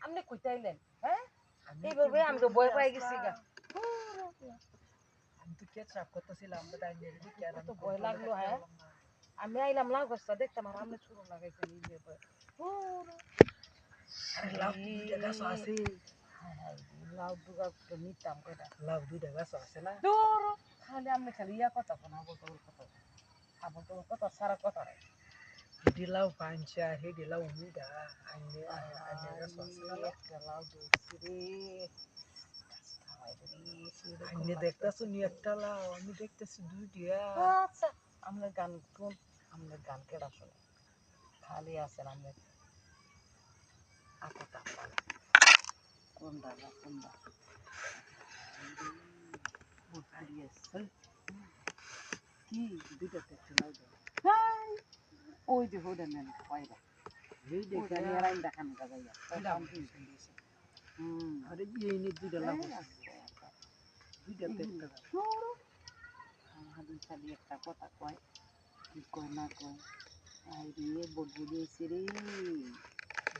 আপনি কইতাইলেন হ্যাঁ এইভাবে আমি তো পাই গেছি গা আমি তো কে চাপ করতেছিলাম কত ভয় লাগল, হ্যাঁ? আমি আইলাম লাউ গাছটা দেখতাম আর হায় হায় লাউ দুগা তো লাভ দুইটা গাছ আছে খালি আপনি খালি ইয়া কথা কোন আবল তবল কথা আবল তবল কথা সারা কথা রে পাঁচছে আর হেডি লাভ দুইটা আইনে আইনে গাছ আছে না একটা লাউ দেখছি রে খাওয়াই রে, সেরকম আইনে দেখতেছো নি একটা লাভ আমি দেখতেছি দুইটা আচ্ছা আমরা গান কোন আমরা গান কেডা শুনে খালি আছেন আমরা আকুতা কোন দাদা কোন দাদা কি দুইটা দেখতে লাউ দাও ওই যে হোডেন নেন কয়রা এই যে রাইন দেখান আরে একটা কথা কয় কি কয় না কয় আই রে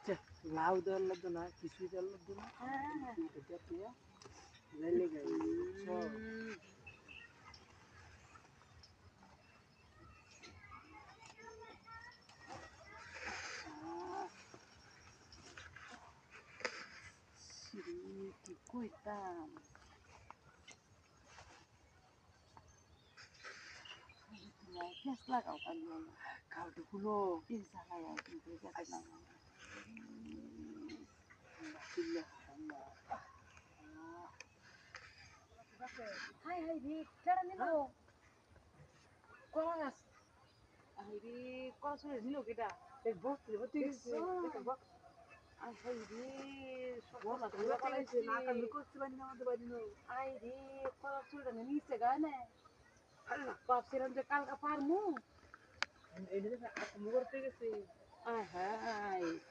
আচ্ছা লাউ দেওয়ার লাগতো না কিছুই দেওয়ার লাগতো না হ্যাঁ। এটা দেখতে লাইলে গাই সব হুম। আহ। সিরি, কি কইতাম গ্যাস লাগাও কালি খাওয়াটা গুলো তিন চালায় কিন্তু গ্যাস লাগাও হাই হাই রে কেডা নিল কলা গাছ হাই রে কলা কেডা দেখব দেখব ঠিক আছে দেখব আই হাই রে কলা বস চলে না পালাইছে করতে পারি না আমাদের বাড়ি না আই রে কলা চলে নিচে গায় না আল্লাহ ভাবছিলাম যে কালকা পারমু এই দেখে আপনি করতে গেছে আই রে হ্যাঁ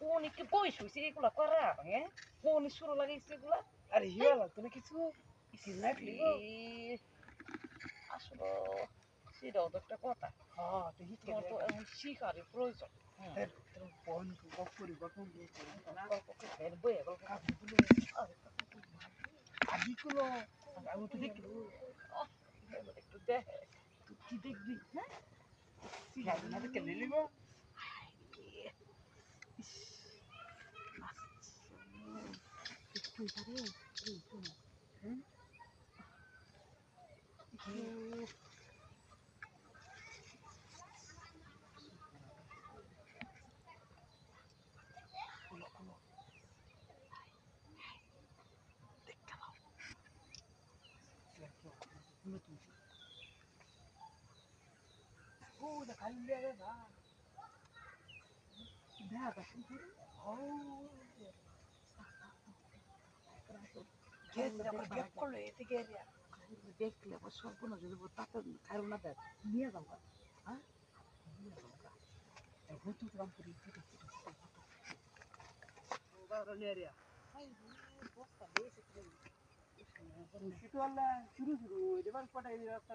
কোনি কি বই শুইছে এগুলা করা হ্যাঁ? কোনি শুরু লাগাইছে এগুলা? আরে হিয়া লাগতো না কিছু কি? আসলে সেটাও তো একটা কথা। হ্যাঁ তো তোমার তো এখন শিকারের প্রয়োজন। হুম। তোর তোর ফোন গপ 이거를 좀 응? 음. Puta, caiu me levar. Nada, sem querer. Olha. দেখলে আবার সর্বনা যদি তাতে খাইব না দেখ নিয়ে যাও গা। হ্যাঁ? নিয়ে যাও গা। এখন তো গ্রাম করি ফেটে ফেটে ফেটে ওগারো এরিয়া হাই রে। বস্তা দিয়েছে তুমি শুরু হল শুরু শুরু এবার পটাই রাস্তা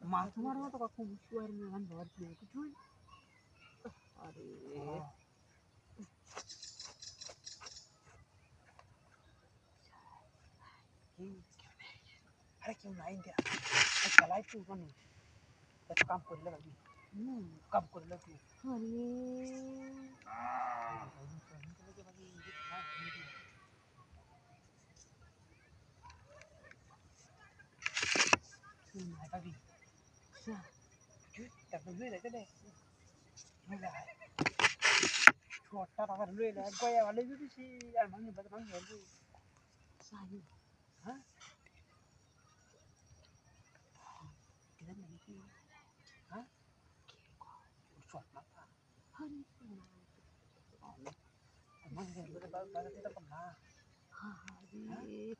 মাছ মারবো তো কখন বুঝতে পারি না এখন ধর কি কিছুই আরে। আরে কেউ নাই দিয়া। চালাই তুই কোন? কাম করলে কাম করলে তুই আরে। lại tao đi. Chứ tập nó lưỡi lại cái này. Mày lại. Chuột tao tao phải lưỡi lại. Quay vào lấy cái gì? Ăn bánh gì bắt bánh gì sai gì? Hả? Cái này mình đi hả chuột lắm hả? Hơn ờ, mà. Măng gì bắt bắt bắt bắt ha bắt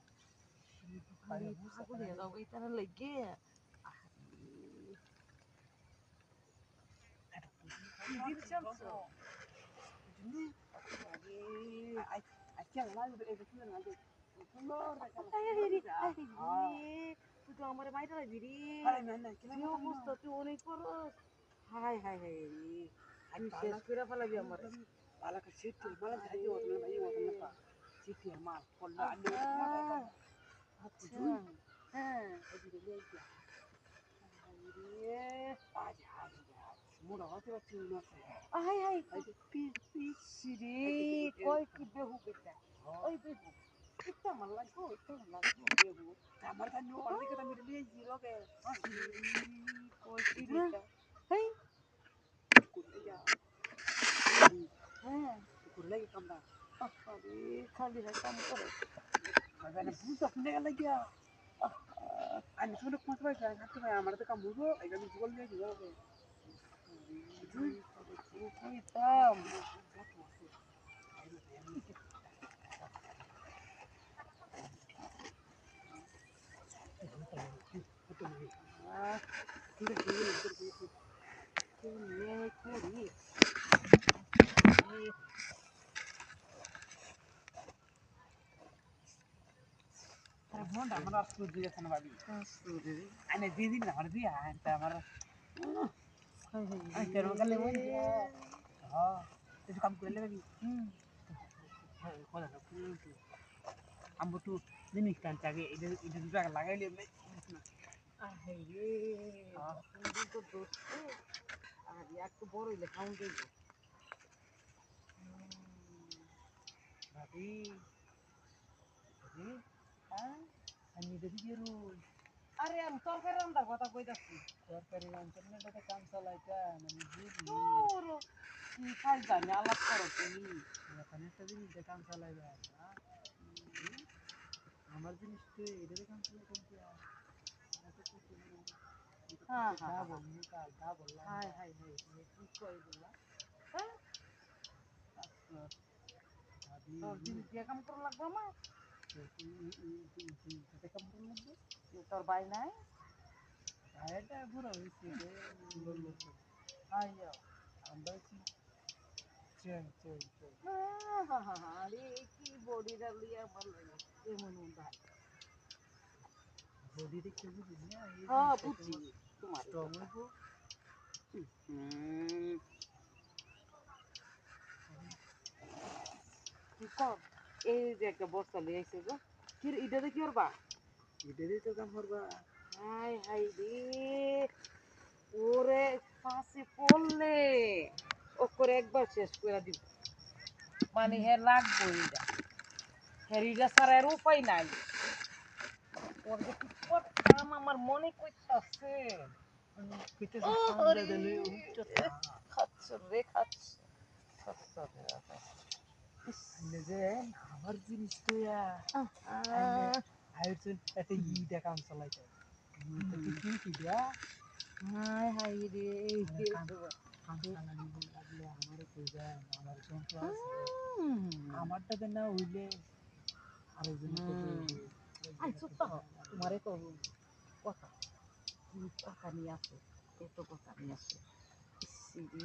তো আমার মাইটা লাগবি রে কি অবস্থা তুই অনেক করস high high high তুই শেষ করে ফেলাবি আমার আচ্ছা। হ্যাঁ হাই হাই পিস পিস রে কই কি বেহু বেটা। ওই বেহু কিটা আমার লাগবো তো লাগবো বেহু। আমার কাছে অনেক কথা মিলে নিয়ে জিরো কে কই কি বেটা। হেই। করলে যা হ্যাঁ। করলে কি কামটা আরে খালি হাই কাম করে मैंने भूत अपने का लगिया अनि सुन कुछ भाई जान हाथ में हमारे तो काम हो एक दिन बोल ले जो कोई ताम ये कोई আমবো তো জিনিস টানতে আগে এটা এটা দুটো লাগাইলে আরে একটু বড় হইলে খাউন দেব ভাবি ভাবি। আমি এটা দিয়ে রুই। আরে আমি তরকারি রান্নার কথা কইতাছি। তরকারি রান্নাটা কাম চালাইতা মানে বুঝি। কি খাই জানি আলাপ করো তুমি। এখানে একটা জিনিস কাম চালাইবে আমার জিনিস তো এটাতে কাম চালাই কিন্তু হ্যাঁ, যা হ্যাঁ, বললি কাল যা বললাম হাই হাই হাই কি কই দিলা হ্যাঁ? ভাবি তোর জিনিস দিয়ে কাম করা লাগবে আমার? এটাতে কাম করুন লাগবে যে তোর বাই নাই এটা পুরো হয়েছে বললো তো আইয়া আমরা কি চেন চেন চেন আরে কি বডিটা লিয়া ভালো লাগে এমন ভাই বডি দেখতে বুঝি না হ্যাঁ বুঝছি তোমার স্ট্রং হইব হুম তুই কর এই যে একটা বস্তা লিয়ে আইছে গো কি রে, এটাতে কি করবা এটাতে তো কাম করবা হাই হাই রে ওরে পাশে পড়লে ও করে একবার শেষ করে দিব মানে হে লাগবো এটা হ্যাঁ এটা ছাড়া আর উপায় নাই ওর যে কি করতাম আমার মনে করতেছে খাচ্ছ রে খাচ্ছ যে আমার জিনিস তো আয়োজন একটা ইটা কাম চালাইতে ইটা কি কি দিয়া? হাই হাই রে মানে। আমারটা না হইলে আরেকজন তোমারে তো কথা কথা নিয়ে আছে এত কথা নিয়ে ইসিরি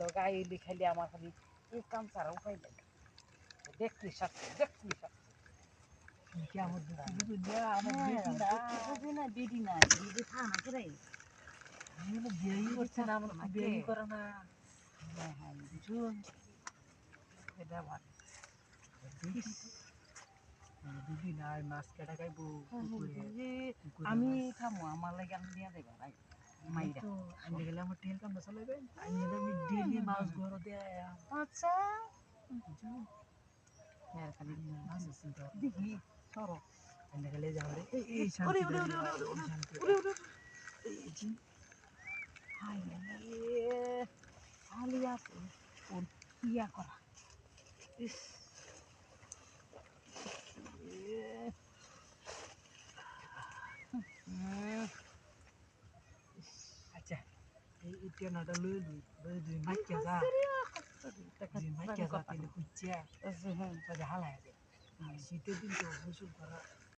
লগাইলি খালি আমার খালি এই কাম ছাড়া উপায় নেই। দেখলি সাথে দেখলি সাথে। আমি হ্যাঁ হ্যাঁ পুকুরে। আমি খামো আমার লাগে আমি দিয়ে দেবো মাইরা। আমি গেলে আমার টিয়াল কাম masalah kan আমি ডেলি মাছ ঘর দিয়ে আচ্ছা। হ্যাঁ খালি মাছ আছে তো। আমি গেলে যাও রে। এই এই শান্তি ওরে, ওরে, ওরে, ওরে, শান্তি উড়ে উড়ে এই জি হাই রে। খালি আছে ইয়া করা। ইস এ। হুম, আচ্ছা এই এটা নাটা লই লই লই দুই মাইকে যা দেখা দুই মাইকে যা কথা তাহলে কুচিয়া আছে, হ্যাঁ।